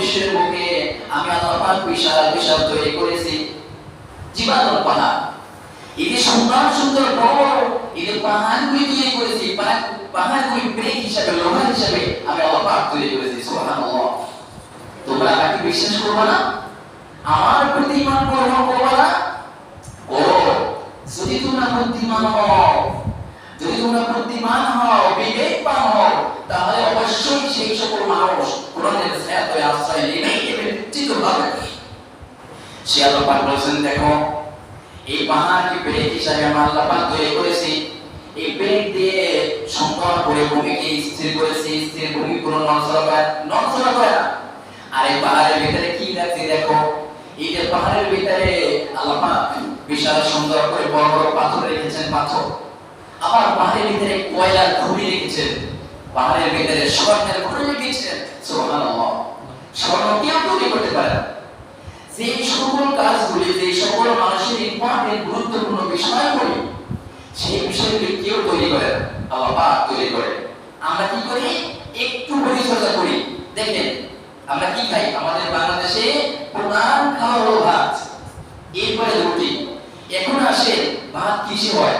বিশ্বের বুকে আমি আল্লাহ পাক বিশাল বিশাল তৈরি করেছি। জীবাণু পাহাড়। এই সুন্দর সুন্দর বড়, এই পাহাড়গুলি তৈরি করেছি পাহাড়গুলি ব্রেক হিসাবে, লোহা হিসাবে আমি আল্লাহ পাক তৈরি করেছি, সুবহানাল্লাহ। তোমরা আমাকে বিশ্বাস করবে না? আমার প্রতি ইমান করব করবে ও, যদি তোমরা বুদ্ধিমান হও, যদি তোমরা বুদ্ধিমান হও সে আল্লাহ পাক দেখো। এই পাহাড়কে ব্রেক হিসাবে আমরা আল্লাহ পাক তৈরি করেছি, এই ব্রেক দিয়ে সংকর করে ভূমিকে স্থির করেছি, স্থির ভূমি কোনো নড়চড়া করে নড়চড়া না। আর এই পাহাড়ের ভিতরে কি রাখছি দেখো? এই যে পাহাড়ের ভিতরে আল্লাহ পাক বিশাল সুন্দর করে বড় বড় পাথর রেখেছেন, পাথর। আবার পাহাড়ের ভিতরে কয়লার খনি রেখেছেন। পাহাড়ের ভিতরে স্বর্ণের খনি রেখেছেন। সুবহানাল্লাহ। স্বর্ণ কেউ তৈরি করতে পারে না। যে সকল কাজগুলি যে সকল মানুষের ইম্পর্টেন্ট গুরুত্বপূর্ণ বিষয়গুলি, সেই বিষয়গুলি কেউ তৈরি করে আমার বাপ তৈরি করে। আমরা কি করি? একটু পরিচর্যা করি। দেখেন, আমরা কি খাই? আমাদের বাংলাদেশে প্রধান খাওয়া হলো ভাত এরপরে রুটি। এখন আসে ভাত কিসে হয়?